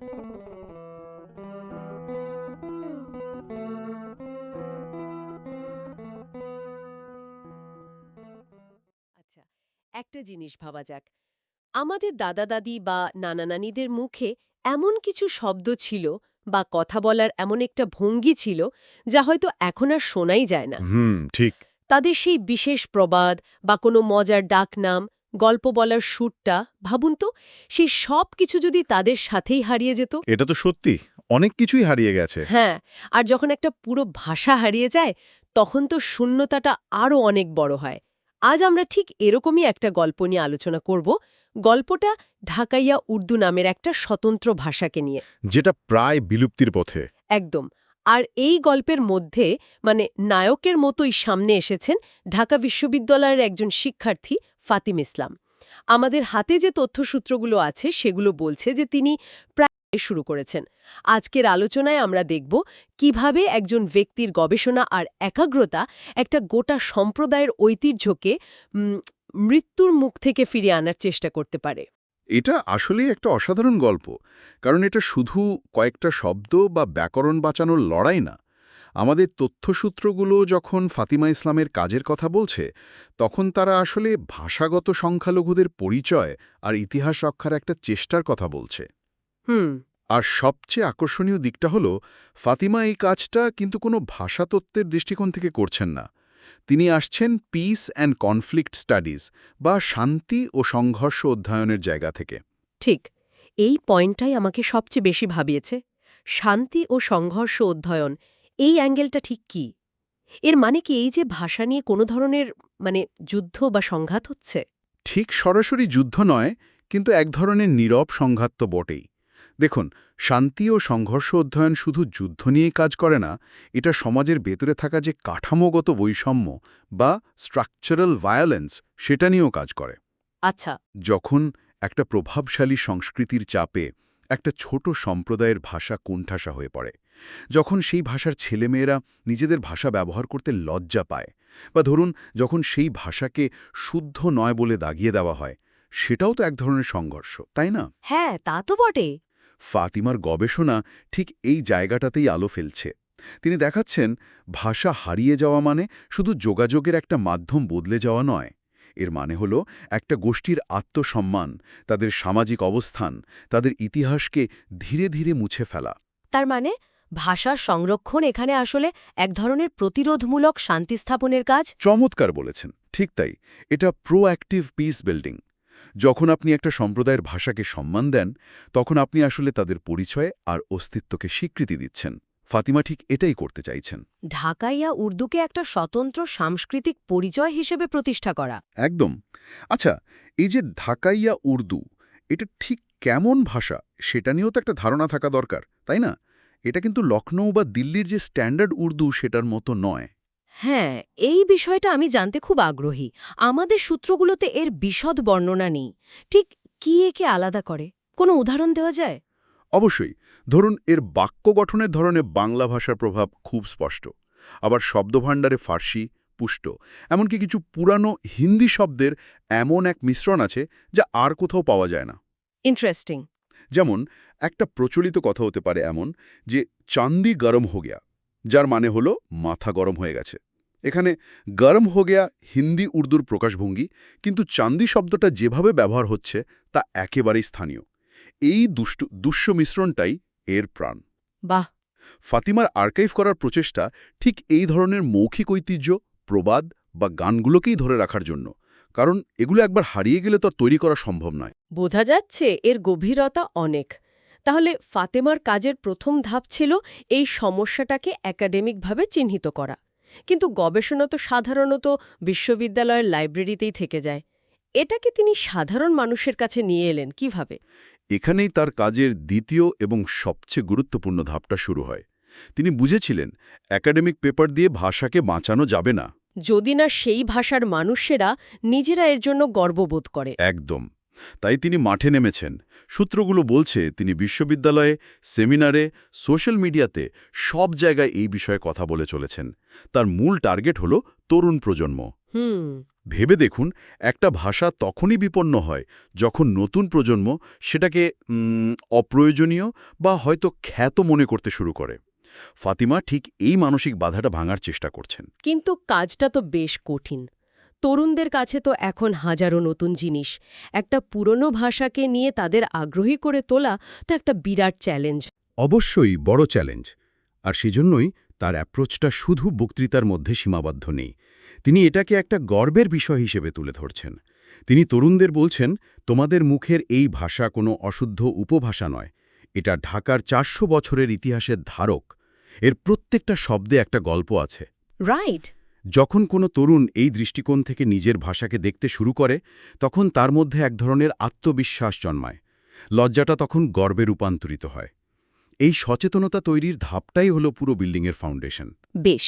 আচ্ছা একটা জিনিস ভাবা যাক। আমাদের দাদা দাদি বা নানা নানিদের মুখে এমন কিছু শব্দ ছিল বা কথা বলার এমন একটা ভঙ্গি ছিল যা হয়তো এখন আর শোনাই যায় না। হুম ঠিক। তাদের সেই বিশেষ প্রবাদ বা কোনো মজার ডাকনাম গল্প বলার সুরটা ভাবুন তো সেই সব কিছু যদি তাদের সাথেই হারিয়ে যেত। এটা তো সত্যি অনেক কিছুই হারিয়ে গেছে। হ্যাঁ আর যখন একটা পুরো ভাষা হারিয়ে যায় তখন তো শূন্যতাটা আরও অনেক বড় হয়। আজ আমরা ঠিক এরকমই একটা গল্প নিয়ে আলোচনা করব। গল্পটা ঢাকাইয়া উর্দু নামের একটা স্বতন্ত্র ভাষাকে নিয়ে। যেটা প্রায় বিলুপ্তির পথে। একদম। আর এই গল্পের মধ্যে মানে নায়কের মতোই সামনে এসেছেন ঢাকা বিশ্ববিদ্যালয়ের একজন শিক্ষার্থী ফাতিম ইসলাম। আমাদের হাতে যে তথ্যসূত্রগুলো আছে, সেগুলো বলছে যে তিনি প্রায় শুরু করেছেন। আজকের আলোচনায় আমরা দেখব কীভাবে একজন ব্যক্তির গবেষণা আর একাগ্রতা একটা গোটা সম্প্রদায়ের ঐতিহ্যকে মৃত্যুর মুখ থেকে ফিরিয়ে আনার চেষ্টা করতে পারে। এটা আসলেই একটা অসাধারণ গল্প। কারণ এটা শুধু কয়েকটা শব্দ বা ব্যাকরণ বাঁচানোর লড়াই না আমাদের তথ্যসূত্রগুলো যখন ফাতিমা ইসলামের কাজের কথা বলছে তখন তারা আসলে ভাষাগত সংখ্যালঘুদের পরিচয় আর ইতিহাস রক্ষার একটা চেষ্টার কথা বলছে। হুম। আর সবচেয়ে আকর্ষণীয় দিকটা হলো ফাতিমা এই কাজটা কিন্তু কোনো ভাষাতত্ত্বের দৃষ্টিকোণ থেকে করছেন না। তিনি আসছেন পিস অ্যান্ড কনফ্লিক্ট স্টাডিজ বা শান্তি ও সংঘর্ষ অধ্যয়নের জায়গা থেকে। ঠিক এই পয়েন্টটাই আমাকে সবচেয়ে বেশি ভাবিয়েছে। শান্তি ও সংঘর্ষ অধ্যয়ন এই অ্যাঙ্গেলটা ঠিক কি? এর মানে কি এই যে ভাষা নিয়ে কোনো ধরনের মানে যুদ্ধ বা সংঘাত হচ্ছে? ঠিক সরাসরি যুদ্ধ নয় কিন্তু এক ধরনের নীরব সংঘাত তো বটেই। দেখুন শান্তি ও সংঘর্ষ অধ্যয়ন শুধু যুদ্ধ নিয়েই কাজ করে না এটা সমাজের ভেতরে থাকা যে কাঠামোগত বৈষম্য বা স্ট্রাকচারাল ভায়োলেন্স সেটা নিয়েও কাজ করে। আচ্ছা। যখন একটা প্রভাবশালী সংস্কৃতির চাপে একটা ছোট সম্প্রদায়ের ভাষা কোণঠাসা হয়ে পড়ে যখন সেই ভাষার ছেলেমেয়েরা নিজেদের ভাষা ব্যবহার করতে লজ্জা পায় বা ধরুন যখন সেই ভাষাকে শুদ্ধ নয় বলে দাগিয়ে দেওয়া হয় সেটাও তো এক ধরনের সংঘর্ষ তাই না? হ্যাঁ তা তো বটে। ফাতিমার গবেষণা ঠিক এই জায়গাটাতেই আলো ফেলছে। তিনি দেখাচ্ছেন ভাষা হারিয়ে যাওয়া মানে শুধু যোগাযোগের একটা মাধ্যম বদলে যাওয়া নয় এর মানে হল একটা গোষ্ঠীর আত্মসম্মান তাদের সামাজিক অবস্থান তাদের ইতিহাসকে ধীরে ধীরে মুছে ফেলা। তার মানে ভাষার সংরক্ষণ এখানে আসলে এক ধরনের প্রতিরোধমূলক শান্তি স্থাপনের কাজ। চমৎকার বলেছেন ঠিক তাই। এটা প্রোঅ্যাক্টিভ পিস বিল্ডিং যখন আপনি একটা সম্প্রদায়ের ভাষাকে সম্মান দেন তখন আপনি আসলে তাদের পরিচয় আর অস্তিত্বকে স্বীকৃতি দিচ্ছেন। ফাতিমা ঠিক এটাই করতে চাইছেন। ঢাকাইয়া উর্দুকে একটা স্বতন্ত্র সাংস্কৃতিক পরিচয় হিসেবে প্রতিষ্ঠা করা। একদম। আচ্ছা এই যে ঢাকাইয়া উর্দু এটা ঠিক কেমন ভাষা? সেটা নিয়েও তো একটা ধারণা থাকা দরকার তাই না? এটা কিন্তু লখনৌ বা দিল্লির যে স্ট্যান্ডার্ড উর্দু সেটার মতো নয়। হ্যাঁ এই বিষয়টা আমি জানতে খুব আগ্রহী। আমাদের সূত্রগুলোতে এর বিশদ বর্ণনা নেই। ঠিক কি একে আলাদা করে? কোনো উদাহরণ দেওয়া যায়? অবশ্যই। ধরুন এর বাক্য গঠনের ধরনে বাংলা ভাষার প্রভাব খুব স্পষ্ট। আবার শব্দভাণ্ডারে ফার্সি পুষ্ট। এমনকি কিছু পুরানো হিন্দি শব্দের এমন এক মিশ্রণ আছে যা আর কোথাও পাওয়া যায় না। ইন্টারেস্টিং যেমন একটা প্রচলিত কথা হতে পারে এমন যে চান্দি গরম হো গিয়া যার মানে হলো মাথা গরম হয়ে গেছে। এখানে গরম হো গিয়া হিন্দি উর্দুর প্রকাশভঙ্গি কিন্তু চান্দি শব্দটা যেভাবে ব্যবহার হচ্ছে তা একেবারেই স্থানীয়। এই দুষ্ট দুষ্য মিশ্রণটাই এর প্রাণ। বাহ! ফাতিমার আর্কাইভ করার প্রচেষ্টা ঠিক এই ধরনের মৌখিক ঐতিহ্য প্রবাদ বা গানগুলোকেই ধরে রাখার জন্য। কারণ এগুলো একবার হারিয়ে গেলে তো তৈরি করা সম্ভব নয়। বোঝা যাচ্ছে এর গভীরতা অনেক। তাহলে ফাতেমার কাজের প্রথম ধাপ ছিল এই সমস্যাটাকে একাডেমিকভাবে চিহ্নিত করা। কিন্তু গবেষণা তো সাধারণত বিশ্ববিদ্যালয়ের লাইব্রেরিতেই থেকে যায়। এটাকে তিনি সাধারণ মানুষের কাছে নিয়ে এলেন কীভাবে? এখানেই তার কাজের দ্বিতীয় এবং সবচেয়ে গুরুত্বপূর্ণ ধাপটা শুরু হয়। তিনি বুঝেছিলেন একাডেমিক পেপার দিয়ে ভাষাকে বাঁচানো যাবে না। যদি না সেই ভাষার মানুষেরা নিজেরা এর জন্য গর্ববোধ করে। একদম। তাই তিনি মাঠে নেমেছেন। সূত্রগুলো বলছে তিনি বিশ্ববিদ্যালয়ে সেমিনারে সোশ্যাল মিডিয়াতে সব জায়গায় এই বিষয়ে কথা বলে চলেছেন। তার মূল টার্গেট হল তরুণ প্রজন্ম। হুম। ভেবে দেখুন একটা ভাষা তখনই বিপন্ন হয় যখন নতুন প্রজন্ম সেটাকে অপ্রয়োজনীয় বা হয়তো খ্যাত মনে করতে শুরু করে। ফাতিমা ঠিক এই মানসিক বাধাটা ভাঙার চেষ্টা করছেন। কিন্তু কাজটা তো বেশ কঠিন। তরুণদের কাছে তো এখন হাজারো নতুন জিনিস। একটা পুরনো ভাষাকে নিয়ে তাদের আগ্রহী করে তোলা তো একটা বিরাট চ্যালেঞ্জ। অবশ্যই বড় চ্যালেঞ্জ। আর সেজন্যই তার অ্যাপ্রোচটা শুধু বক্তৃতার মধ্যে সীমাবদ্ধ নেই। তিনি এটাকে একটা গর্বের বিষয় হিসেবে তুলে ধরছেন। তিনি তরুণদের বলছেন তোমাদের মুখের এই ভাষা কোনো অশুদ্ধ উপভাষা নয়। এটা ঢাকার চারশো বছরের ইতিহাসের ধারক। এর প্রত্যেকটা শব্দে একটা গল্প আছে। রাইট যখন কোনো তরুণ এই দৃষ্টিকোণ থেকে নিজের ভাষাকে দেখতে শুরু করে তখন তার মধ্যে এক ধরনের আত্মবিশ্বাস জন্মায়। লজ্জাটা তখন গর্বে রূপান্তরিত হয়। এই সচেতনতা তৈরির ধাপটাই হলো পুরো বিল্ডিংয়ের ফাউন্ডেশন। বেশ।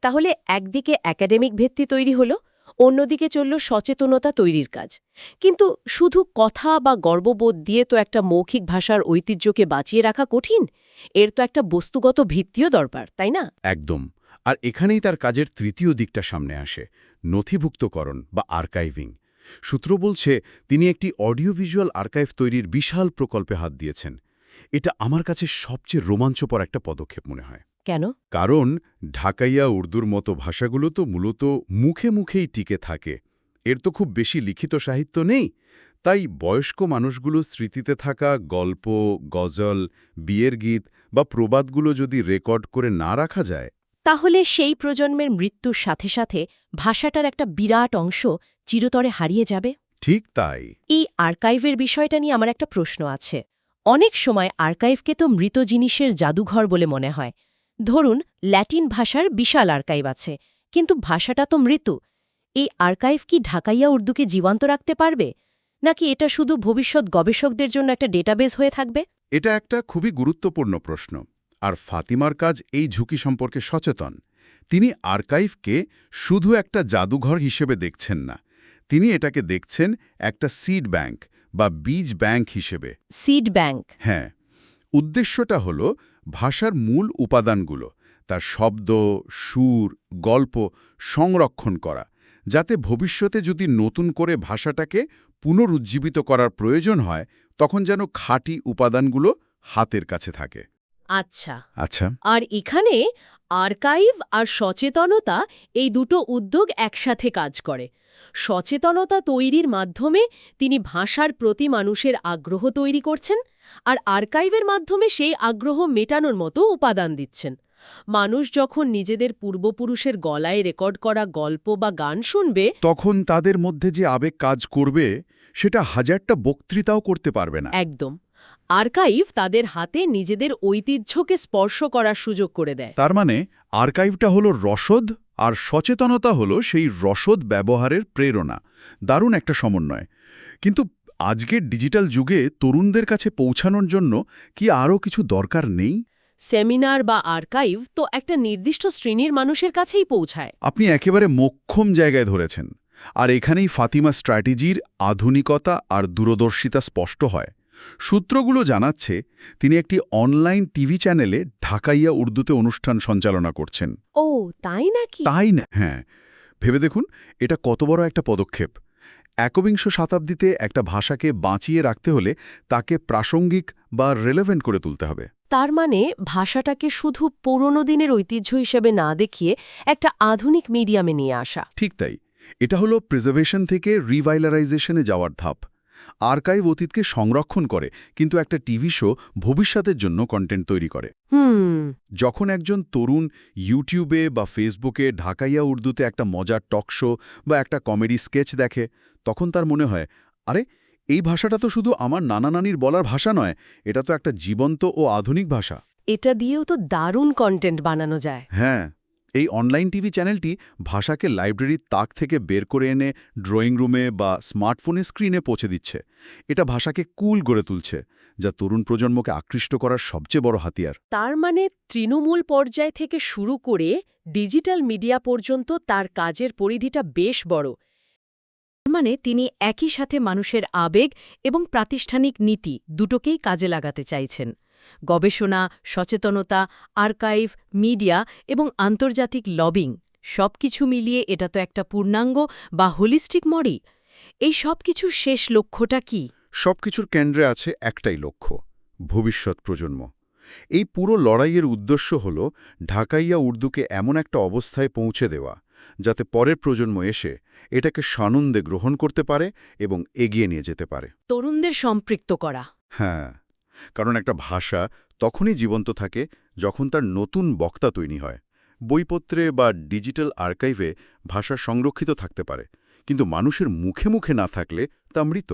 তাহলে একদিকে একাডেমিক ভিত্তি তৈরি হলো অন্যদিকে চলল সচেতনতা তৈরির কাজ। কিন্তু শুধু কথা বা গর্ববোধ দিয়ে তো একটা মৌখিক ভাষার ঐতিহ্যকে বাঁচিয়ে রাখা কঠিন? এর তো একটা বস্তুগত ভিত্তিও দরকার, তাই না? একদম। আর এখানেই তার কাজের তৃতীয় দিকটা সামনে আসে, নথিভুক্তকরণ বা আর্কাইভিং। সূত্র বলছে, তিনি একটি অডিও ভিজুয়াল আর্কাইভ তৈরির বিশাল প্রকল্পে হাত দিয়েছেন। এটা আমার কাছে সবচেয়ে রোমাঞ্চকর একটা পদক্ষেপ মনে হয়। কেন? কারণ ঢাকাইয়া উর্দুর মতো ভাষাগুলো তো মূলত মুখে মুখেই টিকে থাকে। এর তো খুব বেশি লিখিত সাহিত্য নেই। তাই বয়স্ক মানুষগুলো স্মৃতিতে থাকা গল্প গজল বিয়ের গীত বা প্রবাদগুলো যদি রেকর্ড করে না রাখা যায়। তাহলে সেই প্রজন্মের মৃত্যুর সাথে সাথে ভাষাটার একটা বিরাট অংশ চিরতরে হারিয়ে যাবে? ঠিক তাই। এই আর্কাইভের বিষয়টা নিয়ে আমার একটা প্রশ্ন আছে। অনেক সময় আর্কাইভকে তো মৃত জিনিসের জাদুঘর বলে মনে হয়। ধরুন ল্যাটিন ভাষার বিশাল আর্কাইভ আছে কিন্তু ভাষাটা তো মৃত্যু। এই আর্কাইভ কি ঢাকাইয়া উর্দুকে জীবন্ত রাখতে পারবে? নাকি এটা শুধু ভবিষ্যৎ গবেষকদের জন্য একটা ডেটাবেস হয়ে থাকবে? এটা একটা খুবই গুরুত্বপূর্ণ প্রশ্ন আর ফাতিমার কাজ এই ঝুঁকি সম্পর্কে সচেতন। তিনি আর্কাইভকে শুধু একটা জাদুঘর হিসেবে দেখছেন না তিনি এটাকে দেখছেন একটা সিড ব্যাংক বা বীজ ব্যাংক হিসেবে। Seed bank? হ্যাঁ। উদ্দেশ্যটা হল ভাষার মূল উপাদানগুলো তার শব্দ সুর গল্প সংরক্ষণ করা যাতে ভবিষ্যতে যদি নতুন করে ভাষাটাকে পুনরুজ্জীবিত করার প্রয়োজন হয় তখন যেন খাঁটি উপাদানগুলো হাতের কাছে থাকে। আচ্ছা। আচ্ছা। আর এখানে আর্কাইভ আর সচেতনতা এই দুটো উদ্যোগ একসাথে কাজ করে। সচেতনতা তৈরির মাধ্যমে তিনি ভাষার প্রতি মানুষের আগ্রহ তৈরি করছেন আর আর্কাইভের মাধ্যমে সেই আগ্রহ মেটানোর মতো উপাদান দিচ্ছেন। মানুষ যখন নিজেদের পূর্বপুরুষের গলায় রেকর্ড করা গল্প বা গান শুনবে তখন তাদের মধ্যে যে আবেগ কাজ করবে সেটা হাজারটা বক্তৃতাও করতে পারবে না। একদম। আর্কাইভ তাদের হাতে নিজেদের ঐতিহ্যকে স্পর্শ করার সুযোগ করে দেয়। তার মানে আর্কাইভটা হলো রসদ আর সচেতনতা হলো সেই রসদ ব্যবহারের প্রেরণা। দারুণ একটা সমন্বয়। কিন্তু আজকের ডিজিটাল যুগে তরুণদের কাছে পৌঁছানোর জন্য কি আরও কিছু দরকার নেই? সেমিনার বা আর্কাইভ তো একটা নির্দিষ্ট শ্রেণির মানুষের কাছেই পৌঁছায়। আপনি একেবারে মোক্ষম জায়গায় ধরেছেন আর এখানেই ফাতিমা স্ট্র্যাটেজির আধুনিকতা আর দূরদর্শিতা স্পষ্ট হয়। সূত্রগুলো জানাচ্ছে তিনি একটি অনলাইন টিভি চ্যানেলে ঢাকাইয়া উর্দুতে অনুষ্ঠান সঞ্চালনা করছেন। ও তাই নাকি? তাই না হ্যাঁ। ভেবে দেখুন এটা কত বড় একটা পদক্ষেপ। একবিংশ শতাব্দীতে একটা ভাষাকে বাঁচিয়ে রাখতে হলে তাকে প্রাসঙ্গিক বা রেলেভেন্ট করে তুলতে হবে। তার মানে ভাষাটাকে শুধু পুরনো দিনের ঐতিহ্য হিসেবে না দেখিয়ে একটা আধুনিক মিডিয়ামে নিয়ে আসা। ঠিক তাই। এটা হলো প্রিজার্ভেশন থেকে রিভাইলারাইজেশনে যাওয়ার ধাপ। আর্কাইভ অতীতকে সংরক্ষণ করে কিন্তু একটা টিভি শো ভবিষ্যতের জন্য কন্টেন্ট তৈরি করে। যখন একজন তরুণ ইউটিউবে বা ফেসবুকে ঢাকাইয়া উর্দুতে একটা মজার টক শো বা একটা কমেডি স্কেচ দেখে তখন তার মনে হয় আরে এই ভাষাটা তো শুধু আমার নানা নানির বলার ভাষা নয় এটা তো একটা জীবন্ত ও আধুনিক ভাষা। এটা দিয়েও তো দারুণ কন্টেন্ট বানানো যায়। হ্যাঁ। এই অনলাইন টিভি চ্যানেলটি ভাষাকে লাইব্রেরির তাক থেকে বের করে এনে ড্রয়িং রুমে বা স্মার্টফোনের স্ক্রিনে পৌঁছে দিচ্ছে। এটা ভাষাকে কুল গড়ে তুলছে, যা তরুণ প্রজন্মকে আকৃষ্ট করার সবচেয়ে বড় হাতিয়ার। তার মানে তৃণমূল পর্যায় থেকে শুরু করে ডিজিটাল মিডিয়া পর্যন্ত তার কাজের পরিধিটা বেশ বড়। মানে তিনি একই সাথে মানুষের আবেগ এবং প্রাতিষ্ঠানিক নীতি দুটোকেই কাজে লাগাতে চাইছেন। গবেষণা সচেতনতা আর্কাইভ মিডিয়া এবং আন্তর্জাতিক লবিং সবকিছু মিলিয়ে এটা তো একটা পূর্ণাঙ্গ বা হোলিস্টিক মডি এই সবকিছুর শেষ লক্ষ্যটা কি? সবকিছুর কেন্দ্রে আছে একটাই লক্ষ্য ভবিষ্যৎ প্রজন্ম। এই পুরো লড়াইয়ের উদ্দেশ্য হল ঢাকাইয়া উর্দুকে এমন একটা অবস্থায় পৌঁছে দেওয়া যাতে পরের প্রজন্ম এসে এটাকে সানন্দে গ্রহণ করতে পারে এবং এগিয়ে নিয়ে যেতে পারে। তরুণদের সম্পৃক্ত করা। হ্যাঁ। কারণ একটা ভাষা তখনই জীবন্ত থাকে যখন তার নতুন বক্তা তৈরি হয়। বইপত্রে বা ডিজিটাল আর্কাইভে ভাষা সংরক্ষিত থাকতে পারে, কিন্তু মানুষের মুখে মুখে না থাকলে তা মৃত।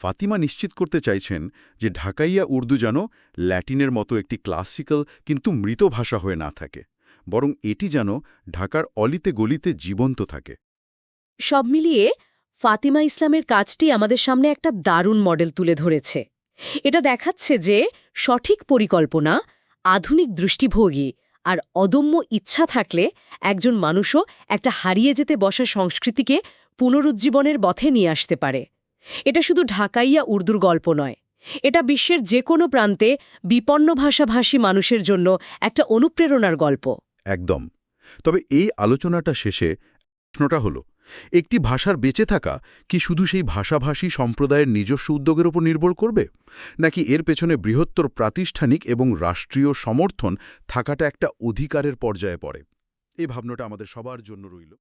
ফাতিমা নিশ্চিত করতে চাইছেন যে ঢাকাইয়া উর্দু যেন ল্যাটিনের মতো একটি ক্লাসিক্যাল কিন্তু মৃত ভাষা হয়ে না থাকে, বরং এটি যেন ঢাকার অলিতে গলিতে জীবন্ত থাকে। সব মিলিয়ে ফাতিমা ইসলামের কাজটি আমাদের সামনে একটা দারুণ মডেল তুলে ধরেছে। এটা দেখাচ্ছে যে সঠিক পরিকল্পনা আধুনিক দৃষ্টিভঙ্গি আর অদম্য ইচ্ছা থাকলে একজন মানুষও একটা হারিয়ে যেতে বসা সংস্কৃতিকে পুনরুজ্জীবনের পথে নিয়ে আসতে পারে। এটা শুধু ঢাকাইয়া উর্দুর গল্প নয়, এটা বিশ্বের যে কোনো প্রান্তে বিপন্ন ভাষাভাষী মানুষের জন্য একটা অনুপ্রেরণার গল্প। একদম। তবে এই আলোচনাটা শেষে প্রশ্নটা হল একটি ভাষার বেঁচে থাকা কি শুধু সেই ভাষাভাষী সম্প্রদায়ের নিজস্ব উদ্যোগের ওপর নির্ভর করবে? নাকি এর পেছনে বৃহত্তর প্রাতিষ্ঠানিক এবং রাষ্ট্রীয় সমর্থন থাকাটা একটা অধিকারের পর্যায়ে পড়ে? এই ভাবনাটা আমাদের সবার জন্য রইল।